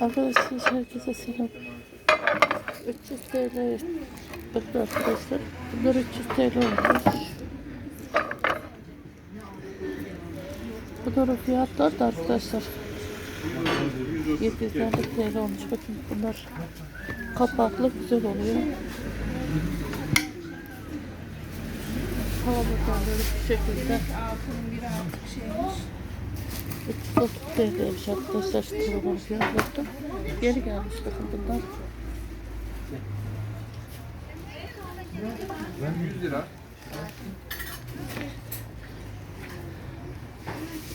Arkadaşlar herkese selam. 300 TL bakın arkadaşlar. Bunlar 300 TL olmuş. Bunların fiyatları da arkadaşlar 750 TL olmuş. Bakın bunlar kapaklı güzel oluyor. Hava bakanları bu şekilde. 330 TL'ymiş arkadaşlar şu telefon fiyatları. Yeni gelmiş bakın bunlar. Ben 100 lira.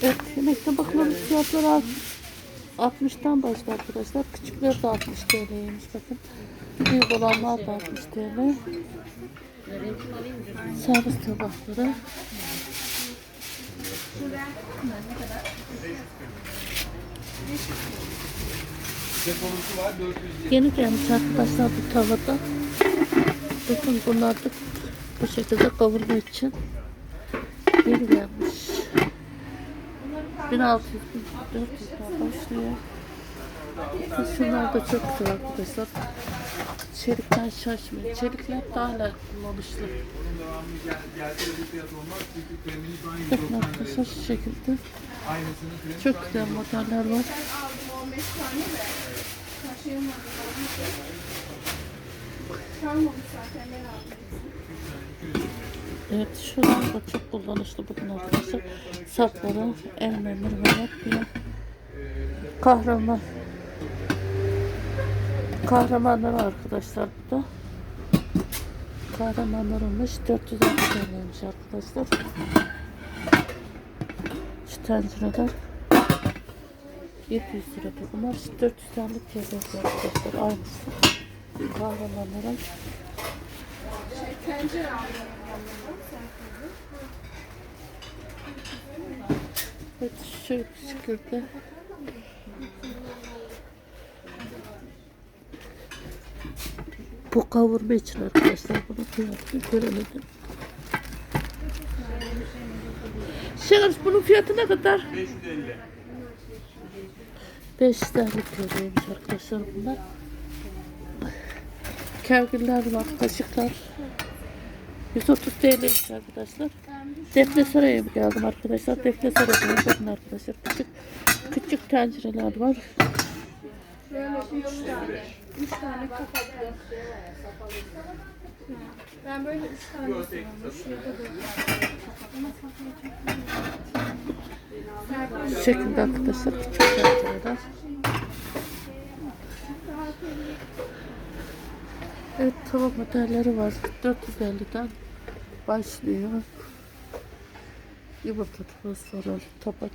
Evet, yemekte bakılan fiyatları alt- 60'tan başlıyor arkadaşlar. Küçükler de 60 TL'ymiş bakın. Büyük olanlar da 60 TL. Servis tabakları. Depolusu var 400 lira. Yeni gelmiş arkadaşlar bu tavada. Bakın bunlar da bu şekilde kavurma için. Yeni gelmiş. 1600 400'den başlıyor. Şunlar da çok güzel arkadaşlar. Çelikten şaşmıyor. Çelikler daha hala kullanışlı. 190 arkadaşlar şu şekilde. Çok güzel modeller var. Ben aldım 15 tane de taşıyamadım. Kalmamış zaten ben aldım. Evet şunlar da çok kullanışlı bakın arkadaşlar. Sapları, el memur ve. Kahraman. Kahramanlar arkadaşlar bu da. Kahramanlar olmuş 460 TL'ymiş arkadaşlar. Şu tencereler 700 lira bunlar 400 TL arkadaşlar aynısı. Kahramanlara Şey tencere. Evet şu şekilde. Bu kavurma için arkadaşlar bunu fiyatını göremedim. Şener bunun fiyatı ne kadar? 550. 5 tane arkadaşlar bunlar. Kevgirler var, kaşıklar. 130 TL'ymiş arkadaşlar. Defne Saray'a mı geldim arkadaşlar? Defne Saray'a bakın arkadaşlar. Küçük, küçük tencereler var. 3 tane. 3 tane kapaklı. Ben böyle 3 tane 4 tane kapaklı. Şu şekilde arkadaşlar küçük tencereler. Evet tava modelleri var. 450'den başlıyor. Yumurta tavası var. Tabak.